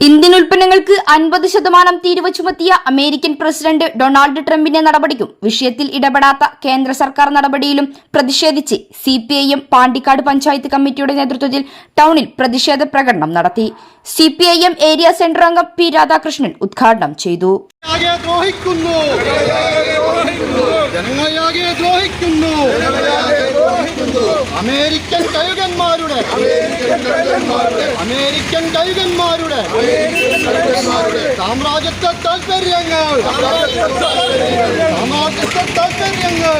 Indian ഉൽപ്പന്നങ്ങൾക്ക് അൻപത് ശതമാനം തീരുവ ചുമത്തിയ അമേരിക്കൻ പ്രസിഡന്റ് ഡൊണാൾഡ് ട്രംപിന്റെ നടപടിക്കും വിഷയത്തിൽ ഇടപെടാത്ത കേന്ദ്ര സർക്കാർ നടപടിയിലും പ്രതിഷേധിച്ച് സി പി പാണ്ടിക്കാട് പഞ്ചായത്ത് കമ്മിറ്റിയുടെ നേതൃത്വത്തിൽ ടൗണിൽ പ്രതിഷേധ പ്രകടനം നടത്തി. C P I M area centre അംഗം പി രാധാകൃഷ്ണൻ ഉദ്ഘാടനം ചെയ്തു. ജനങ്ങളെയാകെ ദ്രോഹിക്കുന്നു. അമേരിക്കൻ കഴുകന്മാരുടെ. അമേരിക്കൻ കഴുകന്മാരുടെ. സാമ്രാജ്യത്വ താല്പര്യങ്ങൾ സാമ്രാജ്യത്വ താല്പര്യങ്ങൾ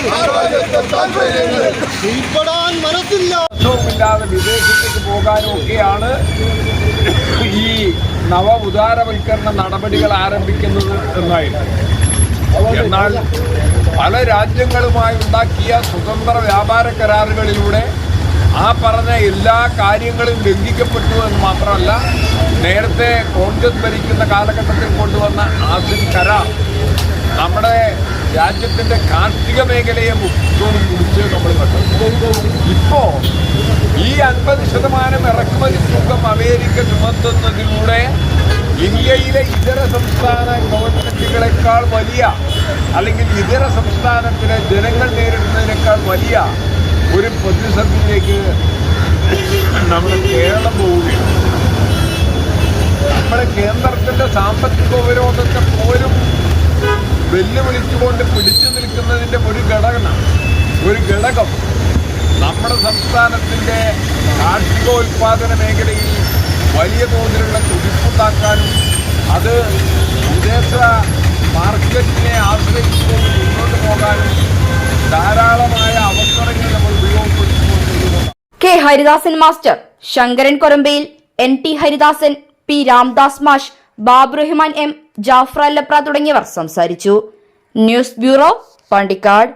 ഉൾപ്പെടാൻ മനസ്സില്ല. ഇല്ലാതെ വിദേശത്തേക്ക് പോകാനും ഒക്കെയാണ് ഈ നവ ഉദാരവൽക്കരണ നടപടികൾ ആരംഭിക്കുന്നത് എന്നായിരുന്നു. എന്നാൽ പല രാജ്യങ്ങളുമായി ഉണ്ടാക്കിയ സ്വതന്ത്ര വ്യാപാര കരാറുകളിലൂടെ ആ പറഞ്ഞ എല്ലാ കാര്യങ്ങളും ലംഘിക്കപ്പെട്ടു എന്ന് മാത്രമല്ല നേരത്തെ കോൺഗ്രസ് ഭരിക്കുന്ന കാലഘട്ടത്തിൽ കൊണ്ടുവന്ന ആസിൻ കരാർ നമ്മുടെ രാജ്യത്തിന്റെ കാർഷിക മേഖലയെ മുഖത്തോടും കുറിച്ച് നമ്മൾ കണ്ടു. ഇപ്പോൾ ഈ അൻപത് ശതമാനം ഇറക്കുമതി തൂക്കം അമേരിക്ക ചുമത്തുന്നതിലൂടെ ഇന്ത്യയിലെ ഇതര സംസ്ഥാന ഗവൺമെന്റുകളെക്കാൾ വലിയ അല്ലെങ്കിൽ ഇതര സംസ്ഥാനത്തിലെ ജനങ്ങൾ നേരിടുന്നതിനേക്കാൾ വലിയ ഒരു പ്രതിസന്ധിയിലേക്ക് നമ്മൾ കേരളം പോവുകയാണ്. നമ്മുടെ കേന്ദ്രത്തിന്റെ സാമ്പത്തിക ഉപരോധത്തെ പോലും വെല്ലുവിളിച്ചുകൊണ്ട് പിടിച്ചു നിൽക്കുന്നതിന്റെ ഒരു ഘടകമാണ് ഒരു ഘടകം നമ്മുടെ സംസ്ഥാനത്തിന്റെ കാർഷികോൽപാദന മേഖലയിൽ വലിയ തോതിലുള്ള കുതിപ്പുണ്ടാക്കാനും അത് വിദേശ മാർക്കറ്റിനെ ആശ്രയിച്ചുകൊണ്ട് മുന്നോട്ട് പോകാനും ധാരാളമായ അവസരങ്ങൾ നമ്മൾ ഉപയോഗപ്പെടുത്തിക്കൊണ്ടിരിക്കുന്നു. K Haridasan master Sankaran Korambayil N T Haridasan P Ramdas മാഷ് ബാബുറഹ്മാൻ എം ജാഫർ അല്ലപ്ര തുടങ്ങിയവർ സംസാരിച്ചു. News bureau Pandikkad.